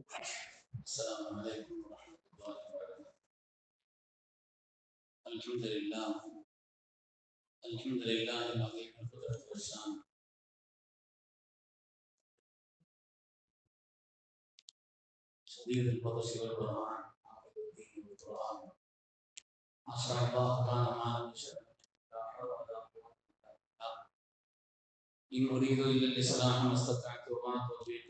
السلام عليكم ورحمة الله وبركاته الحمد لله الحمد لله العظيم القدرة والشان شديد البطش والبرهان عاقب الدين والقرآن ما شاء الله كان ما نشاء لا حول ولا قوة إلا بالله إن أريد إلا الإصلاح ما استطعت وما توفيقي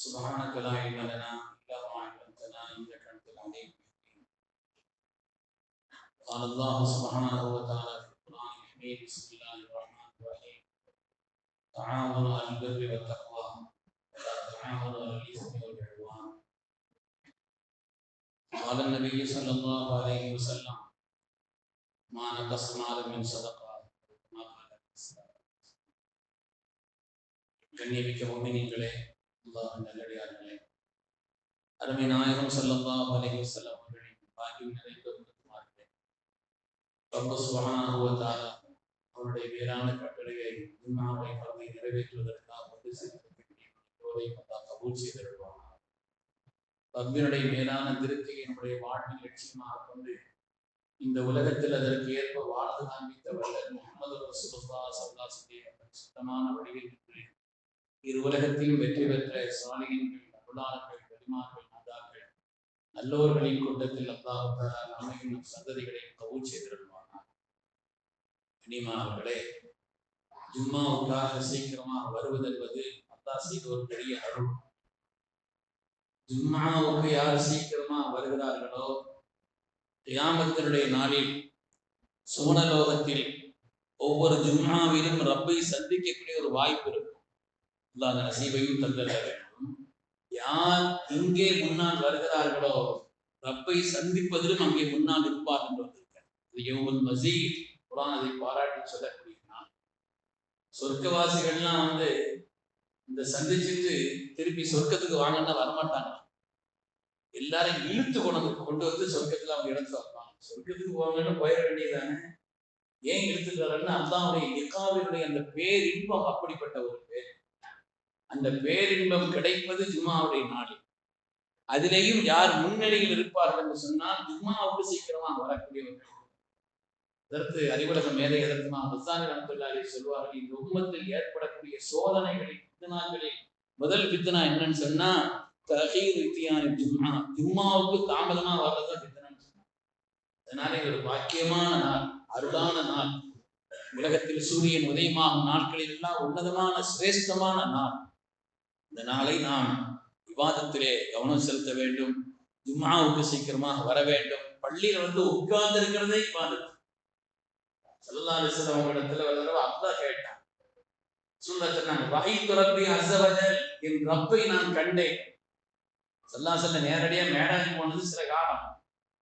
سبحانك لا علم لنا إلا ما علمتنا إنك أنت العليم الحكيم قال الله سبحانه وتعالى في القرآن الحميد بسم الله الرحمن الرحيم تعاونوا على البر والتقوى ولا تعاونوا على الإثم والعدوان قال النبي صلى الله عليه وسلم ما نقص مال من صدقة ما قال الإسلام கண்ணியமிக்க மோமினிகளே அல்லாஹ் நல்லடியார்களே அருமை நாயகம் ஸல்லல்லாஹு அலைஹி செல்லம் அவர்களின் பாக்கியம் நிறைந்த உம்மத்துமார்களே. ரப்ப சுப்ஹானஹு அவருடைய மேலான கட்டளையை ஜும்மாவை பரவி நிறைவேற்றுவதற்காக வந்து சேர்த்திருக்கின்றோரை கபூல் செய்திருவார் ரப்பினுடைய மேலான திருப்தியை நம்முடைய வாழ்வில் லட்சியமாக கொண்டு இந்த உலகத்தில் அதற்கு ஏற்ப வாழ்ந்து காண்பித்த வல்லர் முகமது ரசூலுல்லாஹ் ஸல்லல்லாஹு சுத்தமான வழியில் நின்று இரு உலகத்திலும் வெற்றி பெற்ற சாலிகன்கள் அருளாளர்கள் பெருமார்கள் மாதாக்கள் நல்லோர்களின் கூட்டத்தில் அல்லாஹ் அமையும் நம் சந்ததிகளை கபூல் செய்திருப்பானார் இனிமார்களே ஜும்மாவுக்காக சீக்கிரமாக வருவதென்பது அல்லாஹ் செய்த ஒரு பெரிய அருள். ஜும்மாவுக்கு யார் சீக்கிரமா வருகிறார்களோ கியாமத்தினுடைய நாளில் சுவனலோகத்தில் ஒவ்வொரு ஜும்மாவிலும் ரப்பை சந்திக்கக்கூடிய ஒரு வாய்ப்பு இருக்கும். அல்லாத அந்த நசீபையும் தந்தர வேண்டும். யார் இங்கே முன்னால் வருகிறார்களோ ரப்பை சந்திப்பதிலும் அங்கே முன்னால் இருப்பார் என்று வந்திருக்கார் இது யௌமுல் மசீத் குரான் அதை பாராட்டி சொல்லக்கூடிய நாள் சொர்க்கவாசிகள்லாம் வந்து இந்த சந்திச்சுட்டு திருப்பி சொர்க்கத்துக்கு வாங்கன்னா வரமாட்டாங்க. எல்லாரும் இழுத்து கொண்டு கொண்டு வந்து சொர்க்கத்துல அவங்க இடத்துல வைப்பாங்க. சொர்க்கத்துக்கு போவாங்கன்னு போயிட வேண்டியதானே ஏன் இழுத்துக்கிறாருன்னு வரேன்னா அல்லாவுடைய நிக்காவினுடைய அந்த பேரின்பம் அப்படிப்பட்ட ஒரு அந்த பேரின்பம் கிடைப்பது ஜும்மாவுடைய நாளில் அதிலேயும் யார் முன்னிலையில் இருப்பார்கள் என்று சொன்னால் ஜும்மாவுக்கு சீக்கிரமா வரக்கூடியவர்கள். அதற்கு அறிவுலக மேலே எதற்குமா மசானி ரமத்துல்லாரி சொல்வார்கள் இந்த உம்மத்தில் ஏற்படக்கூடிய சோதனைகளை பித்தனாக்களில் முதல் பித்தனா என்னன்னு சொன்னா தகீர் வித்தியான ஜும்மா. ஜும்மாவுக்கு தாமதமா வர்றதுதான் பித்தனான்னு சொன்னாங்க. அதனால இது ஒரு பாக்கியமான நாள் அருளான நாள். உலகத்தில் சூரியன் உதயமாகும் நாட்களில் எல்லாம் உன்னதமான சிரேஷ்டமான நாள். இந்த நாளை நாம் விவாதத்திலே கவனம் செலுத்த வேண்டும். ஜும்மாவுக்கு சீக்கிரமாக வர வேண்டும். பள்ளியில வந்து உட்கார்ந்து இருக்கிறதே விவாதம் சல்லா அலிஸ்லாம் அவங்களிடத்துல ஒரு தடவை அப்பா கேட்டான். சொல்ல சொன்னாங்க வகை துறப்பி அசவஜல் என் ரப்பை நான் கண்டேன். சல்லா செல்ல நேரடியா மேடாஜி போனது சில காலம்.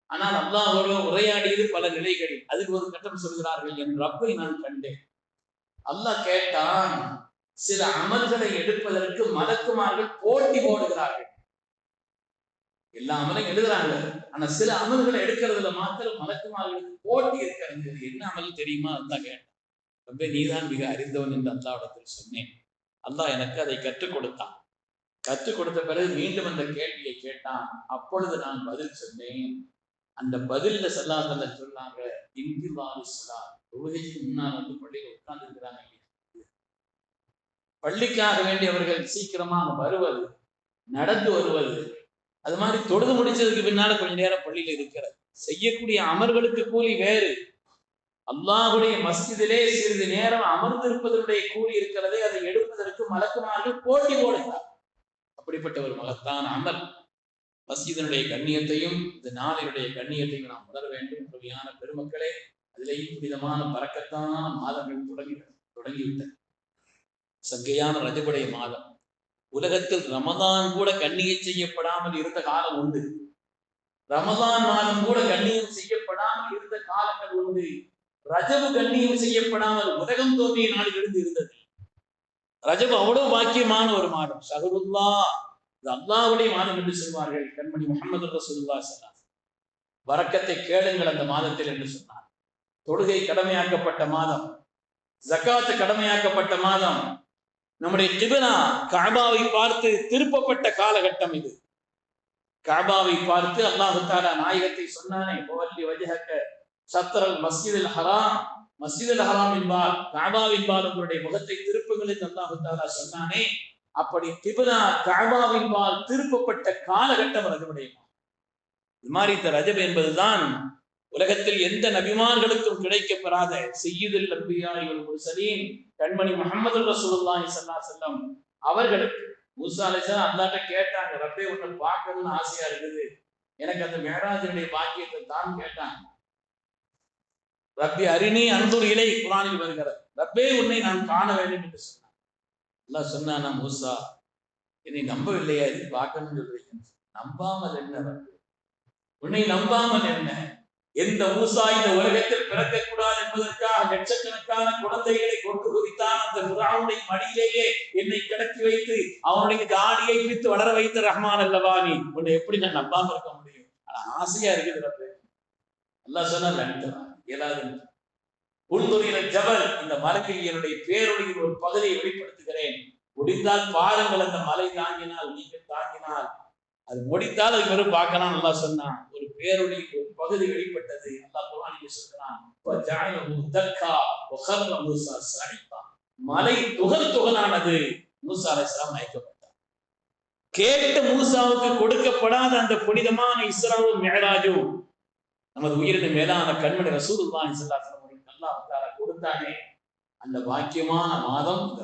ஆனால் அல்லாஹோட உரையாடியது பல நிலைகளில். அதுக்கு ஒரு கட்டம் சொல்கிறார்கள் என் ரப்பை நான் கண்டேன். அல்லாஹ் கேட்டான் சில அமல்களை எடுப்பதற்கு மலக்குமார்கள் போட்டி போடுகிறார்கள். எல்லா அமலையும் எழுதுறாங்க. ஆனா சில அமல்களை எடுக்கிறதுல மாத்திரம் மலக்குமார்களுக்கு போட்டி இருக்கிறது என்ன அமல் தெரியுமா? அதுதான் கேட்டேன். ரொம்ப நீதான் மிக அறிந்தவன் என்று அல்லாவிடத்தில் சொன்னேன். அல்லாஹ் எனக்கு அதை கற்றுக் கொடுத்தான். கற்றுக் கொடுத்த பிறகு மீண்டும் அந்த கேள்வியை கேட்டான். அப்பொழுது நான் பதில் சொன்னேன். அந்த பதில்ல சொல்லாதல்ல சொன்னாங்க இந்தி வாரிசுலா தொழுகைக்கு முன்னால் வந்து பள்ளியில் உட்கார்ந்து இருக்கிறாங்க பள்ளிக்காக வேண்டியவர்கள் சீக்கிரமாக வருவது நடந்து வருவது அது மாதிரி தொழுது முடிச்சதுக்கு பின்னால கொஞ்ச நேரம் பள்ளியில இருக்கிறது செய்யக்கூடிய அமர்களுக்கு கூலி வேறு. அல்லாஹுடைய மஸ்ஜிதிலே சிறிது நேரம் அமர்ந்திருப்பதனுடைய கூலி இருக்கிறதே அதை எடுப்பதற்கு மலக்குமார்கள் போட்டி போடுகிறார். அப்படிப்பட்ட ஒரு மகத்தான அமல். மஸ்ஜிதனுடைய கண்ணியத்தையும் இந்த நாளினுடைய கண்ணியத்தையும் நாம் உணர வேண்டும். உறுதியான பெருமக்களே அதிலேயும் புனிதமான பறக்கத்தான மாதங்கள் தொடங்கி தொடங்கிவிட்டன. சங்கையான ரஜபுடைய மாதம். உலகத்தில் ரமதான் கூட கண்ணியம் செய்யப்படாமல் இருந்த காலம் உண்டு. ரமதான் மாதம் கூட கண்ணியம் செய்யப்படாமல் இருந்த காலங்கள் உண்டு. ரஜபு கண்ணியம் செய்யப்படாமல் உலகம் தோன்றிய நாளிலிருந்து இருந்தது. ரஜபு அவ்வளவு பாக்கியமான ஒரு மாதம். சஹருல்லா இது அல்லாவுடைய மாதம் என்று சொல்வார்கள் கண்மணி முகமது ரசூல்லா சொன்னார் வரக்கத்தை கேளுங்கள் அந்த மாதத்தில் என்று சொன்னார். தொழுகை கடமையாக்கப்பட்ட மாதம். ஜக்காத்து கடமையாக்கப்பட்ட மாதம். நம்முடைய கிபிலா காபாவை பார்த்து திருப்பப்பட்ட காலகட்டம் இது. காபாவை பார்த்து அல்லாஹு தாலா நாயகத்தை சொன்னானே போவல்லி வஜஹக்க சத்தரல் மஸ்ஜிதில் ஹராம். மஸ்ஜிதில் ஹராம் என்பால் காபா பால் உங்களுடைய முகத்தை திருப்புங்கள் என்று அல்லாஹு தாலா சொன்னானே. அப்படி கிபிலா காபாவின்பால் திருப்பப்பட்ட காலகட்டம் ரஜபுடைய இது மாதிரி இந்த ரஜப் என்பதுதான் உலகத்தில் எந்த நபிமார்களுக்கும் கிடைக்கப்பெறாத செய்யுதில் நம்பியாய் ஒரு முர்சலீன் கண்மணி முகமது ரசூலுல்லாஹி சல்லா செல்லம் வஸல்லம். அவர்களுக்கு மூசா அலைஹிஸ்ஸலாம் கேட்டாங்க ரப்பே உன்னை பார்க்கணும்னு ஆசையா இருக்குது. எனக்கு அந்த மேராஜனுடைய பாக்கியத்தை தான் கேட்டாங்க. ரப்பி அரிணி அன்புர் இலை குரானில் வருகிறது. ரப்பே உன்னை நான் காண வேண்டும் என்று சொன்னான் அல்லாஹ் சொன்னானா மூசா என்னை நம்பவில்லையா? இது பார்க்கணும்னு சொல்றீங்க நம்பாமல் என்ன ரப்பே? உன்னை நம்பாமல் என்ன? எந்த மூசா இந்த உலகத்தில் பிறக்கக்கூடாது என்பதற்காக லட்சக்கணக்கான குழந்தைகளை கொண்டு குவித்தான் அந்த புறாவுடைய மடியிலேயே என்னை கிடத்தி வைத்து அவனுடைய தாடியை பித்து வளர வைத்த ரஹ்மான் அல்லவா நீ? உன்னை எப்படி நான் நம்பாம இருக்க முடியும்? ஆனா ஆசையா இருக்குது ரப்பே. அல்லா சொன்னா ஏதாவது உள்துறையில ஜபல். இந்த மலைக்கு என்னுடைய பேருடைய ஒரு பகுதியை வெளிப்படுத்துகிறேன். முடிந்தால் பாருங்கள் அந்த மலை தாங்கினால் நீங்கள் தாங்கினால். அது முடித்தால் அதுக்கு வெறும் பார்க்கலாம் நல்லா சொன்னான் ஒரு பேருடைய ஒரு பகுதி வெளிப்பட்டது. அல்லா குரானில் சொல்றான் மலை துகர் துகனானது மூசா மயக்கப்பட்டான் மயக்கப்பட்டார் கேட்ட மூசாவுக்கு கொடுக்கப்படாத அந்த புனிதமான இஸ்ராவும் மேலாஜும் நமது உயிரின மேலான கண்மணி ரசூலுல்லாஹி ஸல்லல்லாஹு அலைஹி அல்லாஹ் கொடுத்தானே. அந்த பாக்கியமான மாதம் இந்த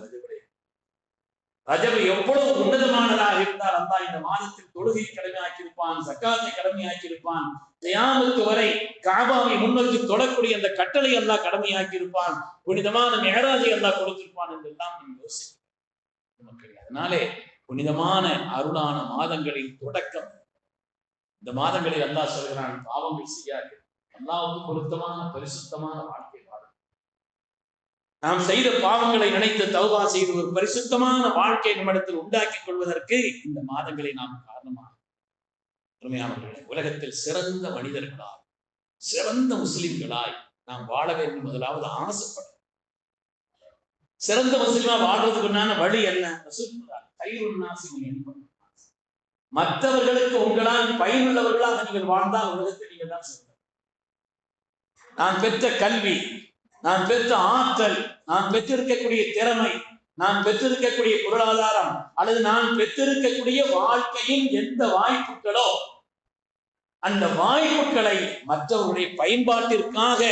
ரஜபு எவ்வளவு உன்னதமானதாக இருந்தால் அந்த இந்த மாதத்தில் தொழுகை கடமையாக்கியிருப்பான் சக்காத்தை கடமையாக்கியிருப்பான். தியாமத்து வரை காபாவை முன்னோக்கி தொடக்கூடிய அந்த கட்டளை அல்லாஹ் கடமையாக்கியிருப்பான். புனிதமான மேராஜை எல்லாம் கொடுத்திருப்பான் என்றெல்லாம் நாம் யோசிக்கிறோம். மக்களே அதனாலே புனிதமான அருளான மாதங்களின் தொடக்கம். இந்த மாதங்களில் அல்லாஹ் சொல்கிறான் பாவங்கள் செய்யாது. அல்லாவுக்கு பொருத்தமான பரிசுத்தமான வாழ்க்கை நாம் செய்த பாவங்களை நினைத்து தௌபா செய்து ஒரு பரிசுத்தமான வாழ்க்கை நம்மிடத்தில் உண்டாக்கிக் கொள்வதற்கு இந்த மாதங்களை நாம் காரணமாக. அருமையானவர்களே உலகத்தில் சிறந்த மனிதர்களாய் சிறந்த முஸ்லிம்களாய் நாம் வாழ வேண்டும் முதலாவது ஆசைப்படும் சிறந்த முஸ்லிமா வாழ்றதுக்குண்டான வழி என்ன? மற்றவர்களுக்கு உங்களால் பயனுள்ளவர்களாக நீங்கள் வாழ்ந்தால் உலகத்தில் நீங்கள் தான் சிறந்த நான் பெற்ற கல்வி நான் பெற்ற ஆற்றல் நான் பெற்றிருக்கக்கூடிய திறமை நான் பெற்றிருக்கக்கூடிய பொருளாதாரம் அல்லது நான் பெற்றிருக்கக்கூடிய வாழ்க்கையின் எந்த வாய்ப்புகளோ அந்த வாய்ப்புகளை மற்றவருடைய பயன்பாட்டிற்காக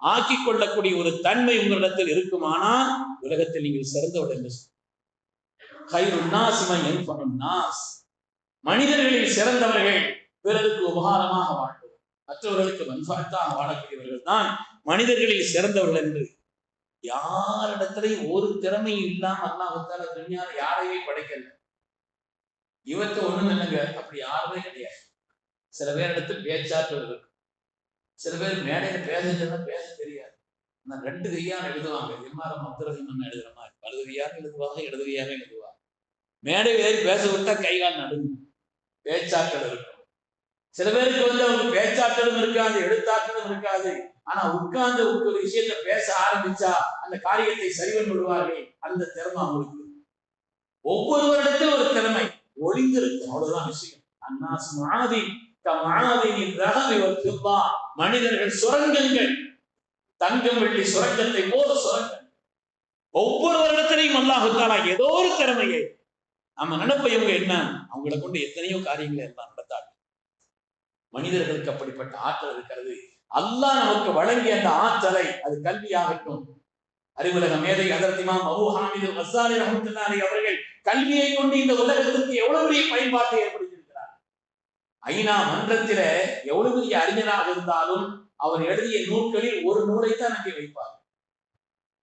ஆக்கி கொள்ளக்கூடிய ஒரு தன்மை உங்களிடத்தில் இருக்குமானால் உலகத்தில் நீங்கள் சிறந்தவர் என்று மனிதர்களில் சிறந்தவர்கள் பிறருக்கு உபகாரமாக வாழ்வது மற்றவர்களுக்கு மன்பாத்தாக வாழக்கூடியவர்கள் தான் மனிதர்களில் சிறந்தவர்கள் என்று யாரிடத்திலையும் ஒரு திறமையும் இல்லாம அல்லாஹால துணியால யாரையுமே படைக்கல. இவத்த ஒண்ணும் இல்லைங்க. அப்படி யாருமே கிடையாது. சில பேர் இடத்துல பேச்சாற்றல் இருக்கு. சில பேர் மேடையில பேச பேச தெரியாது. நான் ரெண்டு கையால் எழுதுவாங்க. எம்மார மந்திரகம் எழுதுற மாதிரி. வலது கையாக எழுதுவாங்க இடது கையாக எழுதுவாங்க. மேடை ஏறி பேச விட்டா கைகால் நடுங்கும் பேச்சாற்றல் இருக்கும் சில பேருக்கு வந்து அவங்க பேச்சாற்றலும் இருக்காது எழுத்தாற்றலும் இருக்காது. ஆனா உட்கார்ந்து ஒரு விஷயத்த பேச ஆரம்பிச்சா அந்த காரியத்தை சரிவன் விடுவார்கள் அந்த திறமை அவங்களுக்கு ஒவ்வொருவரிடத்திலும் ஒரு திறமை ஒளிந்திருக்கு அவ்வளவுதான் விஷயம். அன்னாஸ் மாதிரி மனிதர்கள் சுரங்கங்கள். தங்கம் வெள்ளி சுரங்கத்தை போல சுரங்கம் ஒவ்வொருவரிடத்திலையும் அல்லாஹுத்தாலா ஏதோ ஒரு திறமையை நம்ம நினைப்ப இவங்க என்ன? அவங்களை கொண்டு எத்தனையோ காரியங்களை எல்லாம் நடத்தாங்க. மனிதர்களுக்கு அப்படிப்பட்ட ஆற்றல் இருக்கிறது. அல்லாஹ் நமக்கு வழங்கிய அந்த ஆற்றலை அது கல்வியாகட்டும் அறிவுலக மேதை அதர்த்திமாம் அபு ஹாமிது வசாலி ரஹமத்துல்லாஹி அவர்கள் கல்வியை கொண்டு இந்த உலகத்திற்கு எவ்வளவு பெரிய பயன்பாட்டை ஏற்படுத்தியிருக்கிறார்? ஐநா மன்றத்தில எவ்வளவு பெரிய அறிஞராக இருந்தாலும் அவர் எழுதிய நூல்களில் ஒரு நூலைத்தான் அங்கே வைப்பார்.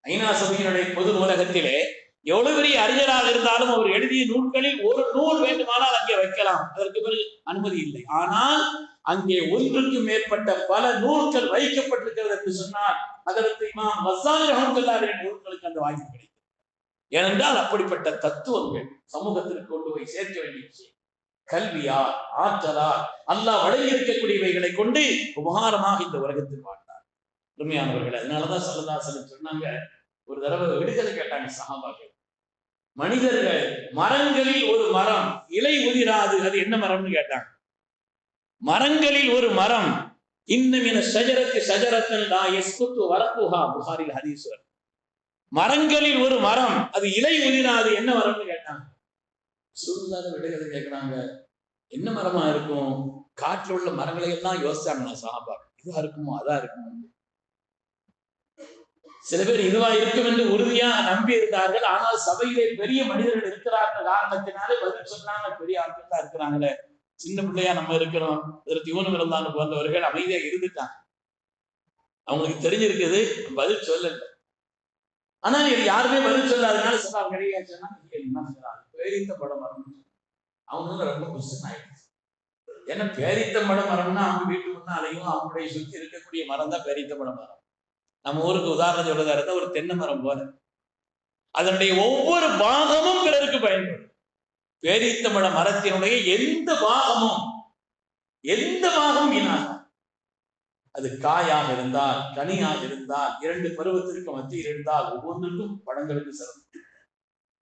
ஐநா சபையினுடைய பொது நூலகத்திலே எவ்வளவு பெரிய அறிஞராக இருந்தாலும் அவர் எழுதிய நூல்களில் ஒரு நூல் வேண்டுமானால் அங்கே வைக்கலாம். அதற்கு பிறகு அனுமதி இல்லை. ஆனால் அங்கே ஒன்றுக்கு மேற்பட்ட பல நூல்கள் வைக்கப்பட்டிருக்கிறது என்று சொன்னால் அதற்கு இமாம் மசாலி ரஹமத்துல்லாவுடைய நூல்களுக்கு அந்த வாய்ப்பு கிடைக்கும். ஏனென்றால் அப்படிப்பட்ட தத்துவங்கள் சமூகத்திற்கு கொண்டு போய் சேர்க்க வேண்டிய விஷயம். கல்வியால் ஆற்றலால் அல்லாஹ் வழங்கி இருக்கக்கூடியவைகளை கொண்டு உபகாரமாக இந்த உலகத்தில் வாழ்ந்தார். உண்மையானவர்கள் அதனாலதான் சல்லதா சொன்னாங்க. ஒரு தடவை விடுதலை கேட்டாங்க சகாபாக்கள் மனிதர்கள் மரங்களில் ஒரு மரம் இலை உதிராது. அது என்ன மரம்னு கேட்டாங்க. மரங்களில் ஒரு மரம். இன்னமின சஜரத்து சஜரத்தன் லா எஸ்குத்து வரப்புஹா. புகாரில் ஹதீஸ்வர் மரங்களில் ஒரு மரம் அது இலை உதிராது. என்ன மரம்னு கேட்டாங்க. சுருந்தாத விடைகளை கேட்கிறாங்க. என்ன மரமா இருக்கும்? காட்டுல உள்ள மரங்களை எல்லாம் யோசிச்சாங்க சாபா இதா இருக்குமோ அதா இருக்குமோ சில பேர் இதுவா இருக்கும் என்று உறுதியா நம்பி இருந்தார்கள் ஆனால் சபையிலே பெரிய மனிதர்கள் இருக்கிறார்கள். காரணத்தினாலே பதில் சொன்னாங்க பெரிய ஆட்கள் தான் இருக்கிறாங்களே. சின்ன பிள்ளையா நம்ம இருக்கிறோம். இதற்கு யூனம் இருந்தாலும் போன்றவர்கள் அமைதியா இருந்துட்டாங்க. அவங்களுக்கு தெரிஞ்சிருக்குது பதில் சொல்லல. ஆனால் இது யாருமே பதில் சொல்லாதனால சொன்னா கிடையாது சொன்னா என்ன சொல்றாங்க பேரித்த படம் வரணும் அவங்க ரொம்ப கொஸ்டின் ஆயிடுச்சு. ஏன்னா பேரித்த மடம் மரம்னா அவங்க வீட்டு முன்னாலையும் அவங்களுடைய சுத்தி இருக்கக்கூடிய மரம் தான் பேரித்த படம் மரம். நம்ம ஊருக்கு உதாரணம் சொல்றதா இருந்தா ஒரு தென்னை மரம் போல. அதனுடைய ஒவ்வொரு பாகமும் பிறருக்கு பயன்படும். பேரித்தமிழ மரத்தினுடைய எந்த பாகமும் எந்த பாகம் வீணாகும் அது காயாக இருந்தால் கனியாக இருந்தால் இரண்டு பருவத்திற்கு மத்தியில் இருந்தால் ஒவ்வொன்றுக்கும் பழங்களுக்கு சிறந்தது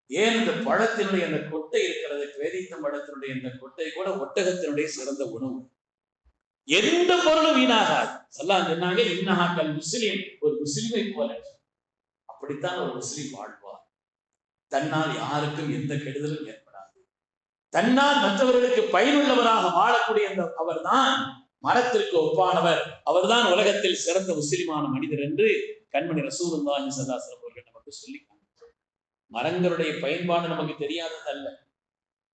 ஏன் இந்த பழத்தினுடைய அந்த கொட்டை இருக்கிறது? பேரித்த பழத்தினுடைய அந்த கொட்டை கூட ஒட்டகத்தினுடைய சிறந்த உணவு. எந்த பொருளும் வீணாகாது. சொல்லாம் சொன்னாங்க இன்னஹாக்கள் முஸ்லீம். ஒரு முஸ்லீமை போல. அப்படித்தான் ஒரு முஸ்லீம் வாழ்வார். தன்னால் யாருக்கும் எந்த கெடுதலும் ஏற்படாது. தன்னால் மற்றவர்களுக்கு பயனுள்ளவராக வாழக்கூடிய அந்த அவர்தான் மரத்திற்கு ஒப்பானவர். அவர்தான் உலகத்தில் சிறந்த முஸ்லிமான மனிதர் என்று கண்மணி ரசூலுல்லாஹி சல்லாஸ்லம் அவர்கள் நமக்கு சொல்லி மரங்களுடைய பயன்பாடு நமக்கு தெரியாதது அல்ல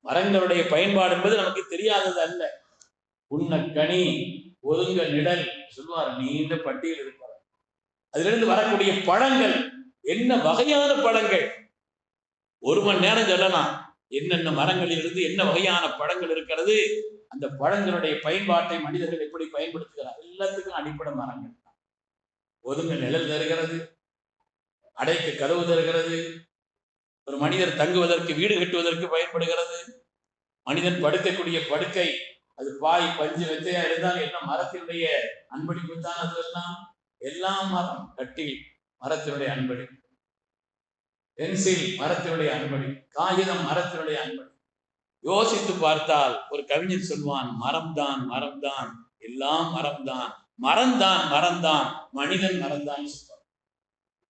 மரங்களுடைய பயன்பாடு என்பது நமக்கு தெரியாதது அல்ல உன்ன கனி ஒதுங்க நிழல் சொல்லுவார். நீண்ட பட்டியல் இருப்பார். அதிலிருந்து வரக்கூடிய பழங்கள் என்ன வகையான பழங்கள்? ஒரு மணி நேரம் சொல்லலாம். என்னென்ன மரங்களில் இருந்து என்ன வகையான பழங்கள் இருக்கிறது? அந்த பழங்களுடைய பயன்பாட்டை மனிதர்கள் எப்படி பயன்படுத்துகிறார்? எல்லாத்துக்கும் அடிப்படை மரங்கள் ஒதுங்க நிழல் தருகிறது. அடைக்கு கதவு தருகிறது. ஒரு மனிதர் தங்குவதற்கு வீடு கட்டுவதற்கு பயன்படுகிறது. மனிதன் படுக்கக்கூடிய படுக்கை அது பாய் பஞ்சு வெச்சையா இருந்தால் என்ன மரத்தினுடைய அன்படிப்பு தான் அது எல்லாம் எல்லாம் மரம் கட்டி மரத்தினுடைய அன்படி. பென்சில் மரத்தினுடைய அன்படி. காகிதம் மரத்தினுடைய அன்படி. யோசித்து பார்த்தால் ஒரு கவிஞர் சொல்வான் மரம்தான் மரம்தான் எல்லாம் மரம்தான். மரம்தான் மரம்தான். மனிதன் மரம்தான். சொல்வான்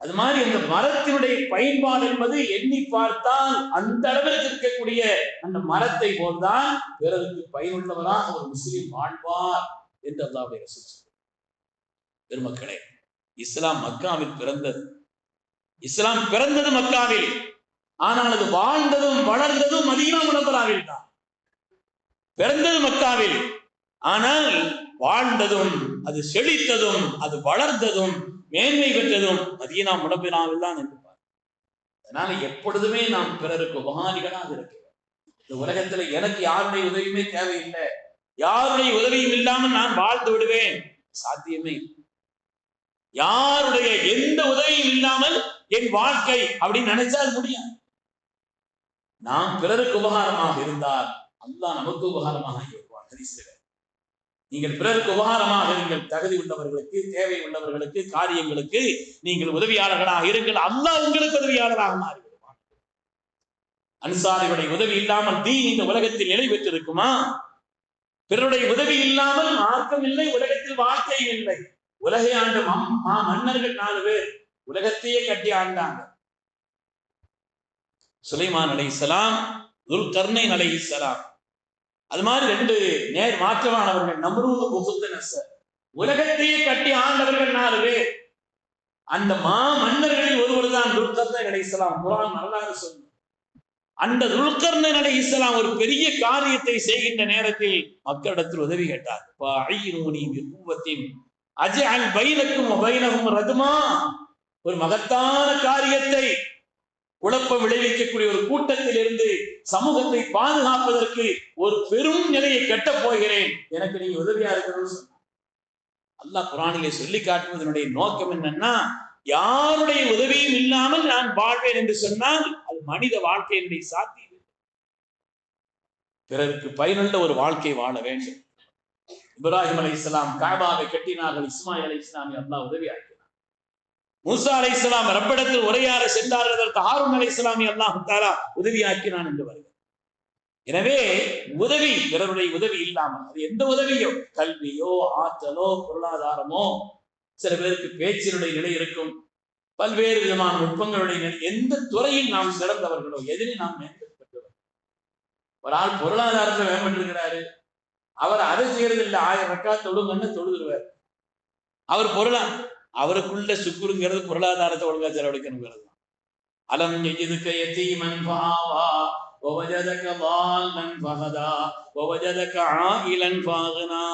அது மாதிரி அந்த மரத்தினுடைய பயன்பாடு என்பது எண்ணி பார்த்தால் அந்த அளவிற்கு இருக்கக்கூடிய அந்த மரத்தை போல்தான் பிறருக்கு பயனுள்ளவராக ஒரு முஸ்லீம் வாழ்வார் என்று அல்லாவுடைய ரசூல் பெருமக்களே இஸ்லாம் மக்காவில் பிறந்தது. இஸ்லாம் பிறந்தது மக்காவில். ஆனால் அது வாழ்ந்ததும் வளர்ந்ததும் மதீனா முனவராவில் தான். பிறந்தது மக்காவில். ஆனால் வாழ்ந்ததும் அது செழித்ததும் அது வளர்ந்ததும் மேன்மை பெற்றதும் மதியனா முனபினாவில் தான் இருப்பார் அதனால எப்பொழுதுமே நாம் பிறருக்கு உபகாரிகளாக இருக்கிறோம். இந்த உலகத்துல எனக்கு யாருடைய உதவியுமே தேவையில்லை. யாருடைய உதவியும் இல்லாமல் நான் வாழ்ந்து விடுவேன். சாத்தியமே யாருடைய எந்த உதவியும் இல்லாமல் என் வாழ்க்கை அப்படின்னு நினைச்சால் முடியாது. நாம் பிறருக்கு உபகாரமாக இருந்தால் அல்லாஹ் நமக்கு உபகாரமாக இருப்பான். ஹதீஸ்ல நீங்கள் பிறருக்கு உபகாரமாக இருங்கள். தகுதி உள்ளவர்களுக்கு தேவை உள்ளவர்களுக்கு காரியங்களுக்கு நீங்கள் உதவியாளர்களாக இருங்கள். அல்லாஹ் உங்களுக்கு உதவியாளராக மாறிவிடுவான். அன்சாரியுடைய உதவி இல்லாமல் தீன் இந்த உலகத்தில் நிலை பெற்றிருக்குமா? பிறருடைய உதவி இல்லாமல் மார்க்கம் இல்லை உலகத்தில் வாழ்க்கை இல்லை. உலகை ஆண்டு மன்னர்கள் நாலு பேர். உலகத்தையே கட்டி ஆண்டாங்க. சுலைமான் அலை இஸ்லாம் துல் கர்ணை அலை இஸ்லாம் அது மாதிரி ரெண்டு நேர் மாற்றமானவர்கள். நம்ரூது புகுத்த உலகத்தையே கட்டி ஆண்டவர்கள் நாலு பேர் அந்த மா மன்னர்களில் ஒருவர் தான் துல்கர்ணை அலை இஸ்லாம். குரான் வரலாறு சொல்லும். அந்த துல்கர்ணன் அலை இஸ்லாம் ஒரு பெரிய காரியத்தை செய்கின்ற நேரத்தில் மக்களிடத்தில் உதவி கேட்டார். கூவத்தின் அஜல் பைனக்கும் பைனகும் ரதுமா. ஒரு மகத்தான காரியத்தை குழப்பம் விளைவிக்கக்கூடிய ஒரு கூட்டத்தில் இருந்து சமூகத்தை பாதுகாப்பதற்கு ஒரு பெரும் நிலையை கட்டப் போகிறேன். எனக்கு நீங்க உதவியா இருக்கணும்னு அல்லாஹ் குரானிலே சொல்லி காட்டுவதனுடைய நோக்கம் என்னன்னா யாருடைய உதவியும் இல்லாமல் நான் வாழ்வேன் என்று சொன்னால் அது மனித வாழ்க்கையினுடைய சாத்தியம். பிறருக்கு பயனுள்ள ஒரு வாழ்க்கை வாழ வேண்டும். இப்ராஹிம் அலி இஸ்லாம் காபாவை கட்டினார்கள் இஸ்மாயில் அலி இஸ்லாமி அல்லாஹ் உதவியாக மூசா அலை இஸ்லாம் ரப்பிடத்தில் உரையாற சென்றார்கள். அதற்கு ஹாரூன் அலை இஸ்லாமி அல்லாஹ் தாரா உதவியாக்கினான் என்று வருகிறேன் எனவே உதவி பிறருடைய உதவி இல்லாமல் அது எந்த உதவியோ? கல்வியோ ஆற்றலோ பொருளாதாரமோ? சில பேருக்கு பேச்சினுடைய நிலை இருக்கும். பல்வேறு விதமான நுட்பங்களுடைய நிலை எந்த துறையில் நாம் சிறந்தவர்களோ எதிரில் நாம் மேம்படுத்தப்பட்டவர் ஒரு ஆள் பொருளாதாரத்தை மேம்பட்டிருக்கிறாரு. அவர் அதை செய்யறது இல்லை ஆயிரம் ரக்கா தொழுங்கன்னு தொழுதுருவார். அவர் பொருளா அவருக்குள்ள சுக்குருங்கிறது பொருளாதாரத்தை ஒழுங்கா செலவழிக்கணுங்கிறது தான். அலம் எஜிதுக்க யதீமன் ஃபாவா ووجدك ضالا فهدى ووجدك عائلا فاغنى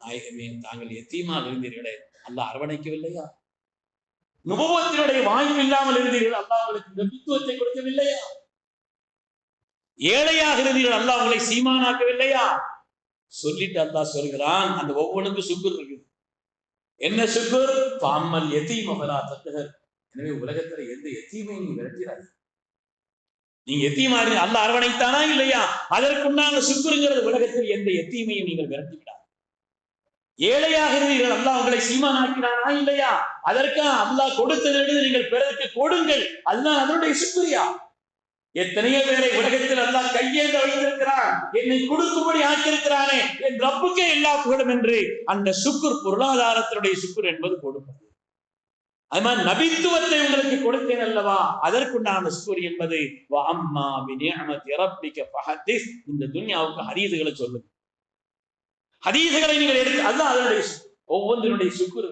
நாயகமே தாங்கள் எத்தீமாக இருந்தீர்களே அல்லாஹ் அரவணைக்கவில்லையா நுபவத்தினுடைய வாய்ப்பு இல்லாமல் இருந்தீர்கள் அல்லாஹ் உங்களுக்கு நபித்துவத்தை கொடுக்கவில்லையா ஏழையாக இருந்தீர்கள் அல்லாஹ் உங்களை சீமானாக்கவில்லையா சொல்லிட்டு அல்லாஹ் சொல்கிறான் அந்த ஒவ்வொன்றுக்கும் சுக்குர் இருக்குது என்ன சுக்குர் எத்தீம் எத்தீமகலா தத்துகர் எனவே உலகத்துல எந்த எத்தீமையும் நீ விரட்டிடாது. நீங்க எத்தீமா அல்ல அரவணைத்தானா இல்லையா? அதற்குண்டான சுக்குருங்கிறது உலகத்தில் எந்த எத்தீமையும் நீங்கள் விரட்டி விடாது ஏழையாக இருந்தீர்கள். அல்லாஹ் உங்களை சீமானாக்கினானா இல்லையா? அதற்காக அல்லாஹ் கொடுத்ததிலிருந்து நீங்கள் பிறருக்கு கொடுங்கள். அதுதான் அதனுடைய சுக்குரியா. எத்தனையோ பேரை உலகத்தில் அல்லாஹ் கையேந்த வைத்திருக்கிறான். என்னை கொடுக்கும்படி ஆக்கியிருக்கிறானே என் ரப்புக்கே எல்லா புகழும் என்று அந்த சுக்குர் பொருளாதாரத்தினுடைய சுக்குர் என்பது கொடுப்பது அது மாதிரி நபித்துவத்தை உங்களுக்கு கொடுத்தேன் அல்லவா? அதற்குண்டான சுக்குர் என்பது வ அம்மா பிநிஅமத்தி ரப்பிக இந்த துன்யாவுக்கு ஹதீதுகளை சொல்லுங்க. ஹதீதுகளை நீங்கள் எடுத்து அதுதான் அதனுடைய ஒவ்வொன்றினுடைய சுக்குர்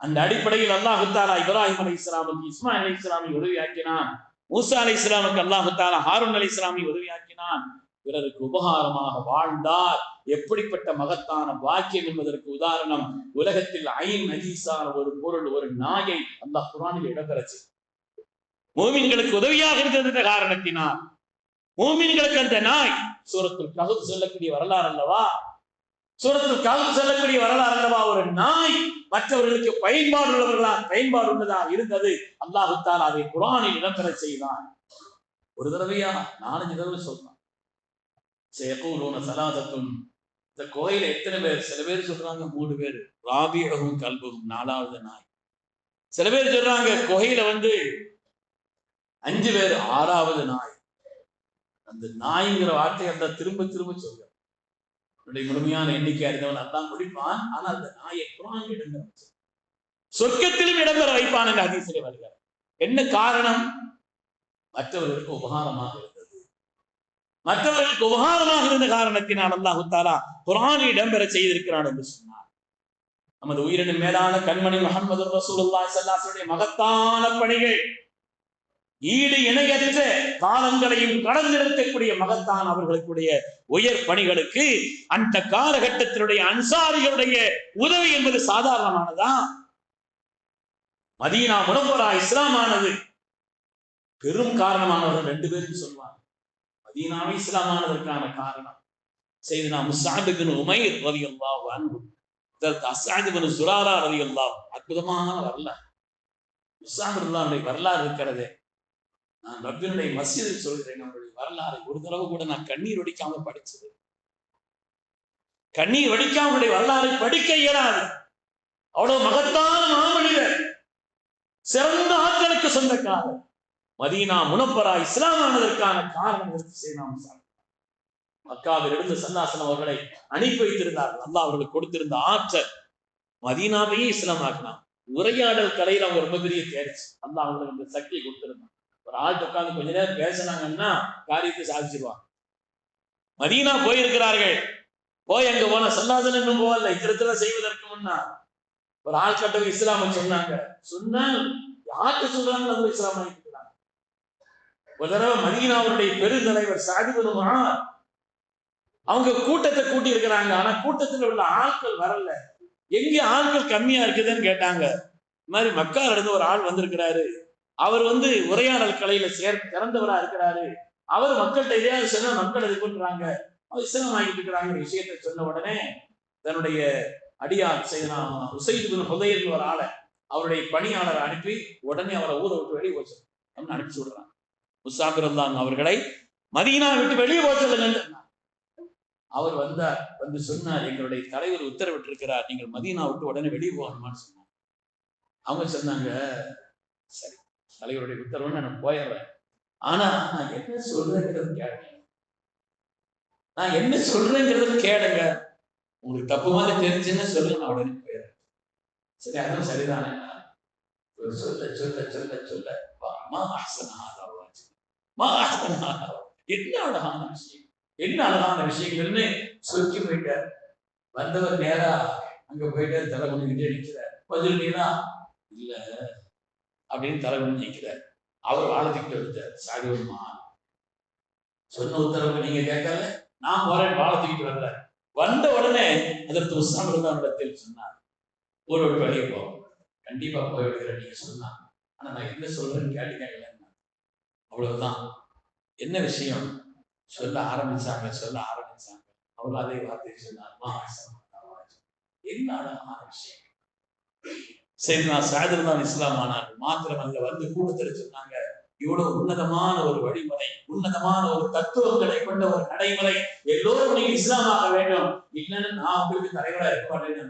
அந்த அடிப்படையில் அல்லாஹு தாலா இப்ராஹிம் அலி இஸ்லாமுக்கு இஸ்மாயில் அலை இஸ்லாமை உதவியாக்கினான் மூசா அலை இஸ்லாமுக்கு அல்லாஹு தாலா ஹாரூன் அலி இஸ்லாமை உதவியாக்கினான். பிறருக்கு உபகாரமாக வாழ்ந்தார். எப்படிப்பட்ட மகத்தான பாக்கியம் என்பதற்கு உதாரணம் உலகத்தில் ஐன் நஜீஸான ஒரு பொருள் ஒரு நாயை அந்த குரானில் இடம்பெறச்சு மோமின்களுக்கு உதவியாக இருந்தது என்ற காரணத்தினால் மூமின்களுக்கு அந்த நாய் சூரத்தில் ககு சொல்லக்கூடிய வரலாறு அல்லவா சூரத்துல் காலம் சொல்லக்கூடிய வரலாறு அல்லவா? ஒரு நாய் மற்றவர்களுக்கு பயன்பாடு உள்ளவர்களா பயன்பாடு உள்ளதா இருந்தது அல்லாஹுத்தால் அதை குரானில் இடம்பெற செய்தான். ஒரு தடவையா நாலஞ்சு தடவை சொல்றான். சேகூலூன சலாதத்தும் இந்த கோயில எத்தனை பேர்? சில பேர் சொல்றாங்க மூணு பேர். ராபியகும் கல்பகும் நாலாவது நாய். சில பேர் சொல்றாங்க குகையில வந்து அஞ்சு பேர் ஆறாவது நாய். அந்த நாய்ங்கிற வார்த்தை அந்த திரும்ப திரும்ப சொல்ற என்னுடைய முழுமையான எண்ணிக்கை அறிந்தவன் அதான் முடிப்பான். ஆனால் அந்த நாயை குரான் இடம்பெற சொர்க்கத்திலும் இடம்பெற வைப்பான் என்று அதிசயம் வருகிறார். என்ன காரணம்? மற்றவர்களுக்கு உபகாரமாக இருந்தது. மற்றவர்களுக்கு உபகாரமாக இருந்த காரணத்தினால் அல்லாஹு தாலா குரானில் இடம்பெற செய்திருக்கிறான் என்று சொன்னார். நமது உயிரினும் மேலான கண்மணி முகமது ரசூலுல்லாஹி ஸல்லல்லாஹு மகத்தான பணிகள் ஈடு இணையற்ற காலங்களையும் கடந்து நிறுத்தக்கூடிய மகத்தான் அவர்களுக்குடைய உயர் பணிகளுக்கு அந்த காலகட்டத்தினுடைய அன்சாரிகளுடைய உதவி என்பது சாதாரணமானதான் மதீனா முனப்பரா இஸ்லாமானது. பெரும் காரணமானவர்கள் ரெண்டு பேரும் சொல்வாங்க மதீனாவை இஸ்லாமானதற்கான காரணம். செய்தனா முசாபிபின் உமைர் ரவி அல்லாஹ் அன்பு அசாதிபின் சுராரா ரவி அல்லாஹ் அற்புதமான வரலாறு. முசாபிருல்லாவுடைய வரலாறு இருக்கிறதே. நான் ரப்பினுடைய மசிதில் சொல்கிறேன் நம்மளுடைய வரலாறு. ஒரு தடவை கூட நான் கண்ணீர் வடிக்காம படிச்சது கண்ணீர் வடிக்காம வரலாறு படிக்க இயலாது. அவ்வளவு மகத்தான மாமனிதர். சிறந்த ஆட்களுக்கு சொந்தக்காரர். மதீனா முனப்பரா இஸ்லாமானதற்கான காரணம் எடுத்து செய்யலாம் மக்காவில் இருந்து சல்லாசனம் அவர்களை அனுப்பி வைத்திருந்தார்கள். அல்லாஹ் அவர்களுக்கு கொடுத்திருந்த ஆற்றல். மதீனாவையே இஸ்லாமாக்கினான். உரையாடல் கலையில் அவங்க ரொம்ப பெரிய தேர்ச்சி. அல்லாஹ் அவங்களுக்கு இந்த சக்தியை கொடுத்திருந்தான். ஒரு ஆள் உட்காந்து கொஞ்ச நேரம் பேசினாங்கன்னா காரியத்தை சாதிச்சிருவாங்க. மதீனா போயிருக்கிறார்கள். போய் அங்க போன சல்லாசனம் இன்னும் போகல இத்திரத்துல செய்வதற்கு முன்னா. ஒரு ஆள் கட்டவங்க இஸ்லாம சொன்னாங்க. சொன்னால் யாருக்கு சொல்றாங்க? அது இஸ்லாம் இருக்கிறாங்க ஒரு தடவை மதீனாவுடைய பெருந்தலைவர் சாதிபனுமா அவங்க கூட்டத்தை கூட்டி இருக்கிறாங்க ஆனா கூட்டத்தில் உள்ள ஆட்கள் வரல. எங்க ஆட்கள் கம்மியா இருக்குதுன்னு கேட்டாங்க. இந்த மாதிரி மக்கால இருந்து ஒரு ஆள் வந்திருக்கிறாரு. அவர் வந்து உரையாடல் கலையில சேர் திறந்தவரா இருக்கிறாரு. அவர் மக்கள்கிட்ட எதையாவது சொன்னா மக்கள் இது பண்றாங்க அவர் இஸ்லாம் ஆகிட்டு இருக்கிறாங்க விஷயத்தை சொன்ன உடனே தன்னுடைய அடியார் செய்தனா உசைது பின் ஒரு ஆளை அவருடைய பணியாளரை அனுப்பி உடனே அவரை ஊரை விட்டு வெளியே போச்சு. அப்படின்னு அனுப்பிச்சு விடுறாங்க. முசாபிரந்தான் அவர்களை மதீனா விட்டு வெளியே போச்சு அவர் வந்தார் வந்து சொன்னார் எங்களுடைய தலைவர் உத்தரவிட்டிருக்கிறார் நீங்கள் மதீனா விட்டு உடனே வெளியே போகணுமான்னு சொன்னார். அவங்க சொன்னாங்க சரி தலைவருடைய உத்தரவுன்னு நான் போயிடுறேன். ஆனா நான் என்ன சொல்றேங்கிறது கேளுங்க. நான் என்ன சொல்றேங்கிறது கேளுங்க. உங்களுக்கு தப்பு மாதிரி தெரிஞ்சுன்னு சொல்லு நான் உடனே போயிடுறேன். சரி அதுவும் சரிதானே. ஒரு சொல்ல சொல்ல சொல்ல சொல்ல வா, மா அஹ்சனஹாதா மா அஹ்சனஹாதா என்ன அழகான விஷயம். என்ன அழகான விஷயங்கள்னு சொக்கி போயிட்டார். வந்தவர் நேரா அங்க போயிட்டு தலை கொண்டு நிற்கிறார். பதில் நீதான். இல்ல அப்படின்னு தலைவன் கொண்டு நிற்கிறார் அவர் வாழத்துக்கிட்டு எடுத்தார். சாகுமா சொன்ன உத்தரவு நீங்க கேட்கல? நான் போறேன் வாழத்துக்கிட்டு வரல வந்த உடனே அதற்கு உஸ்தாமிடத்தில் சொன்னார் ஒரு ஒரு வழியை போவோம் கண்டிப்பா போய்விடுகிறேன் நீங்க சொன்னா ஆனா நான் என்ன சொல்றேன்னு கேட்டீங்க அவ்வளவுதான். என்ன விஷயம்? சொல்ல ஆரம்பிச்சாங்க சொல்ல ஆரம்பிச்சாங்க. அவர் அதே வார்த்தையை சொன்னார் என்ன அழகான விஷயம் சரி நான் சாதர் தான் இஸ்லாம் ஆனார். அங்க வந்து கூட்டத்தில் சொன்னாங்க. இவ்வளவு உன்னதமான ஒரு வழிமுறை உன்னதமான ஒரு தத்துவங்களை கொண்ட ஒரு நடைமுறை எல்லோரும் நீங்க இஸ்லாமாக வேண்டும். இல்லைன்னு நான் உங்களுக்கு தலைவரா இருக்க மாட்டேன்னு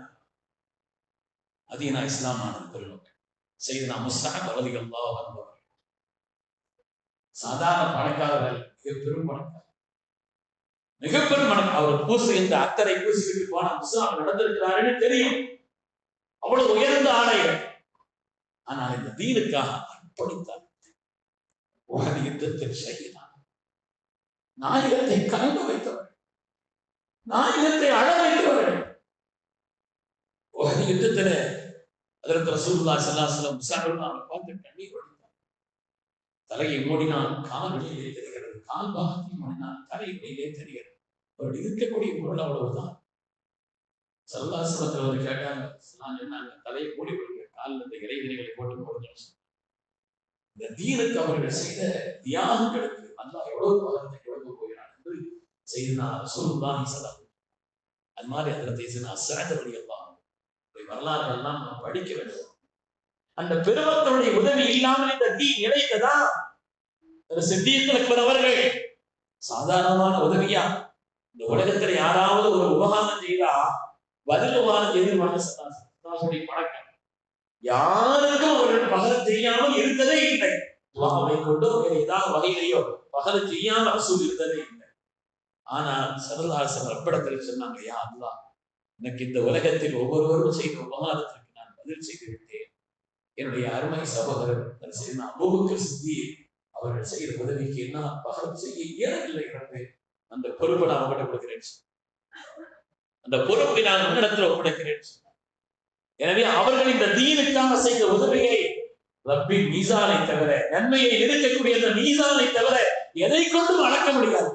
நான் இஸ்லாம் ஆனது பெருமக்கள் செய்து நான் முஸ்தாக் அவதிகளா வந்தவர்கள் சாதாரண பணக்காரர்கள் மிக பெரும் பணக்காரர். மிக பெரும் பணம் அவர் பூசுகின்ற அத்தரை பூசிக்கிட்டு போன முஸ்லாம் நடந்திருக்கிறாருன்னு தெரியும். அவ்வளவு உயர்ந்த ஆடைகள் ஆனால் இந்த தீனுக்காக அர்ப்பணித்தார் உலக யுத்தத்தில் செய்தான் நாயகத்தை கலந்து வைத்தவர் நாயகத்தை அழ வைத்தவர் உலக யுத்தத்தில் அதற்கு ரசூல்லா சல்லாசலம் முசாஃபிர்லாம் பார்த்து கண்ணீர் வடித்தார் தலையை மூடினால் கால் வெளியிலே தெரிகிறது. கால் பாகத்தை மூடினால் தலை வெளியிலே தெரிகிறது. அவர் இருக்கக்கூடிய பொருள் அவ்வளவுதான். சல்லாசலத்தில் வந்து கேட்டாங்க. சொன்னாங்க தலையை மூடி கொடுங்க காலில் இந்த இறைவினைகளை போட்டு போடுங்க இந்த தீனுக்கு அவர்கள் செய்த தியாகங்களுக்கு அல்லாஹ் எவ்வளவு பாகத்தை கொடுக்க போகிறான் என்று செய்தனா ரசூலுல்லாஹி சலாம் அது மாதிரி அதில் செய்தனா அஸ்ஸாத் எல்லாம் வரலாறு எல்லாம் நாம் படிக்க வேண்டும். அந்த பெருமக்களுடைய உதவி இல்லாமல் இந்த தீ நிலைத்ததா? சித்தியத்தில் அவர்கள் சாதாரணமான உதவியா? இந்த உலகத்துல யாராவது ஒரு உபகாரம் செய்தா பதில் உபகாரம் செய்திருவாங்க பழக்கம். யாருக்கும் அவர்கள் பகல செய்யாமல் இருந்ததே இல்லை. துவாவை கொண்டோ வேற ஏதாவது வகையிலையோ பகல செய்யாம ரசூல் இருந்ததே இல்லை. ஆனால் சரதாசன் ரப்படத்தில் சொன்னாங்க யா அல்லா எனக்கு இந்த உலகத்தில் ஒவ்வொருவரும் செய்த உபகாரத்திற்கு நான் பதில் செய்து விட்டேன் என்னுடைய அருமை சகோதரர் அபூபக்கர் சித்தி அவர்கள் செய்த உதவிக்கு என்ன பகல் செய்ய இயலவில்லை என்று அந்த பொறுப்பை நான் அவங்கள்ட்ட கொடுக்கிறேன். அந்த பொறுப்பை நான் உன்னிடத்தில் ஒப்படைக்கிறேன் எனவே அவர்கள் இந்த தீனுக்காக செய்த உதவியை ரப்பி மீசானை தவிர நன்மையை இருக்கக்கூடிய அந்த மீசானை தவிர எதை கொண்டும் அளக்க முடியாது.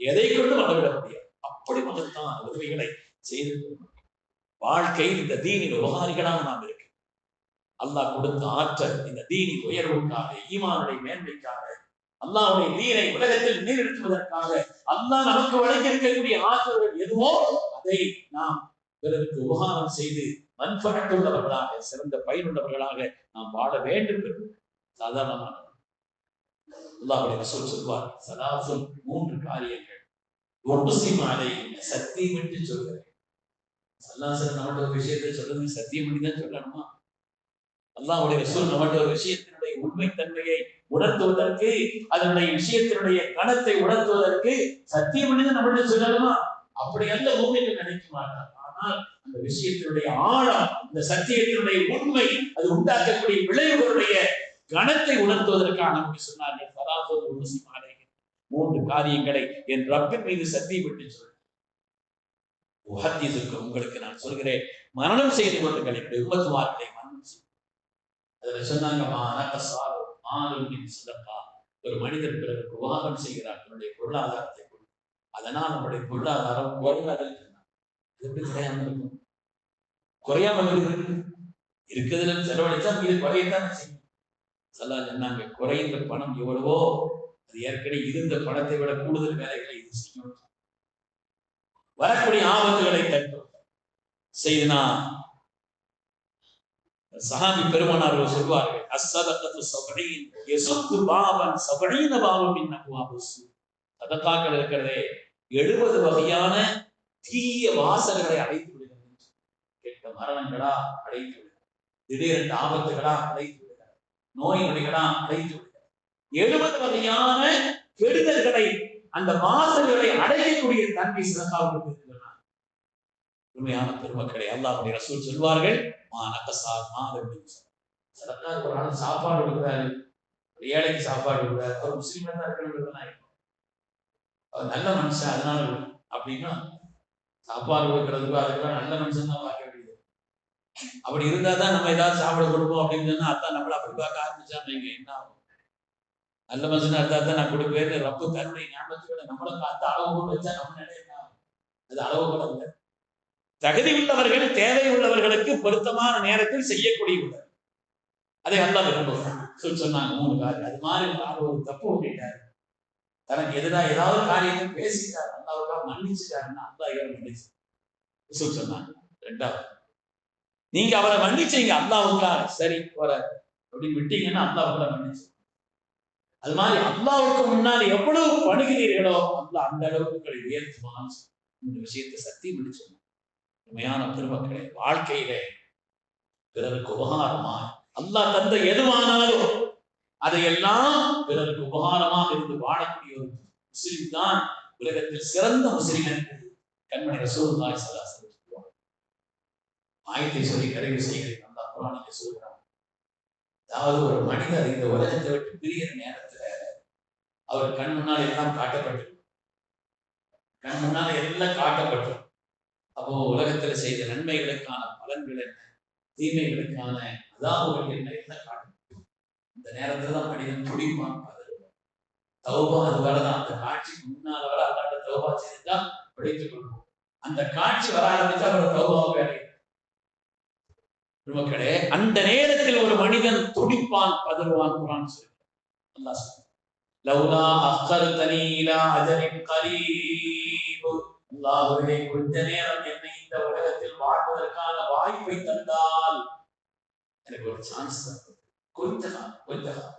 எதை கொண்டும் அளவிட முடியாது. அப்படி மகத்தான் உதவிகளை செய்து வாழ்க்கையில் இந்த தீனின் உபகாரிகளாக நாம் இருக்கு. அல்லாஹ் கொடுத்த ஆற்றல் இந்த தீனின் உயர்வுக்காக ஈமானுடைய மேன்மைக்காக அல்லாவுடைய நீரை உலகத்தில் நீரெடுத்துவதற்காக அல்லாஹ் நமக்கு வழங்கி இருக்கக்கூடிய ஆற்றல்கள் எதுவோ அதை நாம் பிறருக்கு உபகாரம் செய்து உள்ளவர்களாக சிறந்த பயனுள்ளவர்களாக நாம் வாழ வேண்டும் என்று சாதாரணமான அல்லாஹுடைய ரசூல் சொல்வார் சதாசுல் மூன்று காரியங்கள். ஒரு முஸ்லிம் அதை சத்தியம் என்று சொல்கிறேன் சல்லாசன் நம்மகிட்ட ஒரு விஷயத்தை சொல்றது சத்தியம் பண்ணி தான் சொல்லணுமா? அல்லாஹுடைய ரசூல் நம்மகிட்ட ஒரு விஷயத்தை உண்மைத்தன்மையை உணர்த்துவதற்கு அதனுடைய விஷயத்தினுடைய கணத்தை உணர்த்துவதற்கு சத்தியம் மனிதன் தான் சொல்லணுமா அப்படி அல்ல பூமிக்கு நினைக்க மாட்டார் ஆனால் அந்த விஷயத்தினுடைய ஆழம் இந்த சத்தியத்தினுடைய உண்மை அது உண்டாக்கக்கூடிய விளைவுகளுடைய கணத்தை உணர்த்துவதற்காக நமக்கு சொன்னார்கள் சராசரி முஸ்லிமானே மூன்று காரியங்களை என் ரப்பின் மீது சத்தியம் விட்டு சொல் உஹத்தியதுக்கு உங்களுக்கு நான் சொல்கிறேன் மரணம் செய்து கொள்ளுங்கள் என்னுடைய உமத்துவார்களை அதுல சொன்னாங்க மானகசாரோ மாலுமின் சிதப்பா ஒரு மனிதர் பிறருக்கு உபகாரம் செய்கிறார் தன்னுடைய பொருளாதாரத்தை கொண்டு அதனால் நம்முடைய பொருளாதாரம் குறைவாக இது எப்படி குறையாம இருக்கும்? குறையாம இருக்கு? இருக்குதுல செலவழிச்சா இது குறையத்தான் செய்யும். சல்லா சொன்னாங்க குறைந்த பணம் எவ்வளவோ அது ஏற்கனவே இருந்த பணத்தை விட கூடுதல் வேலைகளை இது செய்யும். வரக்கூடிய ஆபத்துகளை தட்டும் செய்தனா சஹாபி பெருமானார்கள் சொல்வார்கள் அஸ்ஸதகத்து சபஈன் எசுத்து பாவன் சபஈன பாவம் மின் அப்வாபு சதகாக்கள் இருக்கிறதே எழுபது வகையான தீய வாசல்களை அடைத்து விடுகிறது கெட்ட மரணங்களா அடைத்து விடுகிறது. திடீரென்று ஆபத்துகளா அடைத்து விடுகிறது. நோய் நொடிகளா அடைத்து விடுகிறது. எழுபது வகையான கெடுதல்களை அந்த வாசல்களை அடையக்கூடிய தன்மை சதக்காவுக்கு இருக்கிறார் உண்மையான பெருமக்களை அல்லாஹுடைய ரசூல் சொல்வார்கள் மா நக்கசா மாதம் சதக்கா ஒரு ஆள் சாப்பாடு கொடுக்குறாரு. ஒரு ஏழைக்கு சாப்பாடு கொடுக்குறாரு. அவர் முஸ்லீம் தான் இருக்கணும் அவர் நல்ல மனுஷன் அதனால அப்படின்னா சாப்பாடு கொடுக்கறதுக்கு அதுக்கெல்லாம் நல்ல மனுஷன் தான் பார்க்க வேண்டியது. அப்படி இருந்தா தான் நம்ம ஏதாவது சாப்பிட கொடுப்போம் அப்படின்னு சொன்னா அதான் நம்மள அப்படி பார்க்க ஆரம்பிச்சா நீங்க என்ன ஆகும்? நல்ல மனுஷனா இருந்தா தான் நான் கொடுப்பேன் ரப்பு தன்னுடைய ஞாபகத்துக்கு நம்மளும் அந்த அளவு கூட வச்சா நம்ம நினைக்க அது அளவு கூட இல்லை. தகுதி உள்ளவர்கள் தேவை உள்ளவர்களுக்கு பொருத்தமான நேரத்தில் செய்யக்கூடியவர்கள் அதை அல்லா விரும்புகிறார் சொல்லி சொன்னாங்க மூணு காரியம். அது மாதிரி ஆள் ஒரு தப்பு பண்ணிட்டாரு. தனக்கு எதிராக ஏதாவது காரியத்தை பேசிட்டார். அல்லாவுக்கா மன்னிச்சுட்டாருன்னா அல்லா இவரை மன்னிச்சு. சொல்லி சொன்னாங்க. ரெண்டாவது நீங்க அவரை மன்னிச்சீங்க. அல்லாவுக்கா சரி போற. அப்படின்னு விட்டீங்கன்னா அல்லாவுக்கா மன்னிச்சு. அது மாதிரி அல்லாவுக்கு முன்னாடி எவ்வளவு பணுகிறீர்களோ அல்லா அந்த அளவுக்கு உங்களை உயர்த்துவான். இந்த விஷயத்தை சத்தியம் பண்ணி சொன்னாங்க உண்மையான பெருமக்களே வாழ்க்கையிலே பிறருக்கு உபகாரமா அல்லாஹ் தந்த எதுவானாலும் அதையெல்லாம் பிறருக்கு உபகாரமாக இருந்து வாழக்கூடிய ஒரு முஸ்லீம் தான் உலகத்தில் சிறந்த முஸ்லீம் என்று கண்மணி ரசூலுல்லாஹி ஸல்லல்லாஹு ஆயத்தை சொல்லி நிறைவு செய்கிறேன். அந்த குர்ஆனில் சொல்கிறான் அதாவது ஒரு மனிதர் இந்த உலகத்தை விட்டு பிரிகிற நேரத்துல அவர் கண் முன்னால் எல்லாம் காட்டப்பட்டிருக்கும். கண் முன்னால் எல்லாம் காட்டப்பட்டிருக்கும். அப்போ உலகத்துல செய்த நன்மைகளுக்கான பலன்கள் என்ன தீமைகளுக்கான அதான் என்ன என்ன காட்டும். இந்த நேரத்துல தான் மனிதன் துடிப்பான் தௌபா அது வரதான் அந்த காட்சிக்கு முன்னால வர அல்லாட்ட தௌபா செய்தா படித்துக் கொள்வோம். அந்த காட்சி வர ஆரம்பிச்சா அவர் தௌபா வேலை. மக்களே அந்த நேரத்தில் ஒரு மனிதன் துடிப்பான் பதறுவான் குரான் சொல்லி அல்லாஹ் சொல்றான் லவ்லா அஜரின் கரீப். அல்லாஹுவே கொஞ்ச நேரம் என்னை இந்த உலகத்தில் வாழ்வதற்கான வாய்ப்பை தந்தால் எனக்கு ஒரு சான்ஸ் கொஞ்ச காலம் கொஞ்ச காலம்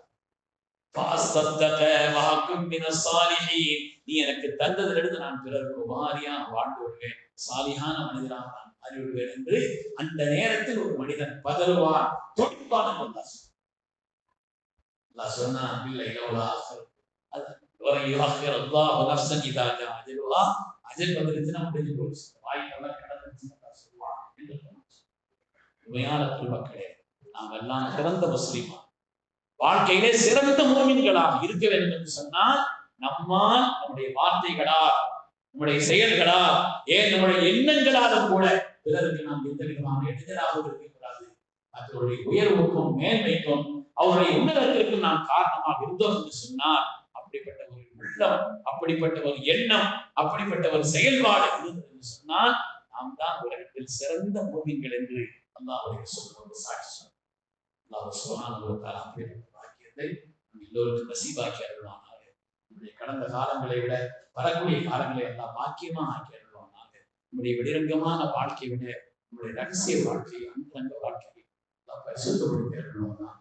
நீ எனக்கு தந்ததிலிருந்து நான் பிறருக்கு உபாரியா வாழ்ந்து விடுவேன் சாலியான மனிதனாக நான் மாறிவிடுவேன் என்று அந்த நேரத்தில் ஒரு மனிதன் பதறுவான். துடிப்பான சொன்னா இல்லை எவ்வளவு அது ஒரு அல்லாஹ் அஜெண்ட் வந்துருச்சுன்னா முடிஞ்சு போச்சு. வாய்க்கெல்லாம் கடந்துச்சுன்னு அல்லாஹ் சொல்லுவான் என்று உண்மையான பெருமக்களே நாம் எல்லாம் சிறந்த முஸ்லீமா. வாழ்க்கையிலே சிறந்த மூமின்களாக இருக்க வேண்டும் என்று சொன்னால் நம்மால் நம்முடைய வார்த்தைகளால் நம்முடைய செயல்களால் ஏன் நம்முடைய எண்ணங்களாலும் கூட பிறருக்கு நாம் எந்த விதமான இடைஞ்சலாக இருக்கக்கூடாது. மற்றவருடைய உயர்வுக்கும் மேன்மைக்கும் அவருடைய உன்னதத்திற்கும் நாம் காரணமாக இருந்தோம் என்று சொன்னால் அப்படிப்பட்ட ஒரு உள்ளம் அப்படிப்பட்ட ஒரு எண்ணம் அப்படிப்பட்ட ஒரு செயல்பாடு இருந்தது என்று சொன்னால் நாம் தான் உலகத்தில் சிறந்த மூவிங்கள் என்று அல்லாவுடைய சொல்லுவது சாட்சி சொன்னார் அல்லாஹ் சுப்ஹானஹு அப்படிப்பட்ட பாக்கியத்தை எல்லோருக்கும் நசீபாக்கி அருள்வானாக நம்முடைய கடந்த காலங்களை விட வரக்கூடிய காலங்களை எல்லாம் பாக்கியமா ஆக்கி அருள்வானாக நம்முடைய வெளிரங்கமான வாழ்க்கையை விட நம்முடைய ரகசிய வாழ்க்கை அந்தரங்க வாழ்க்கையை பரிசுத்தப்படுத்தி அருள்வானாக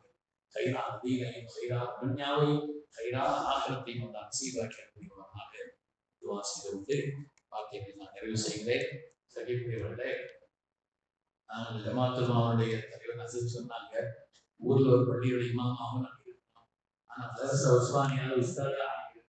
கைரா தீகையும் கைரா துன்யாவையும் கைரா ஆகலத்தையும் எல்லாம் நசீபாக்கி அருள்வானாக துவா செய்து கொண்டு வாக்கியத்தை நான் நிறைவு செய்கிறேன். சகிப்புடையவர்களே நாங்கள் ஜமாத்துமாவுடைய தலைவர் அசல் சொன்னாங்க ஊர்ல ஒரு பள்ளியுடைய இமாமாவும் நாங்கள் இருக்கோம் ஆனா உஸ்மானியால் உஸ்மானியால உஸ்தாதா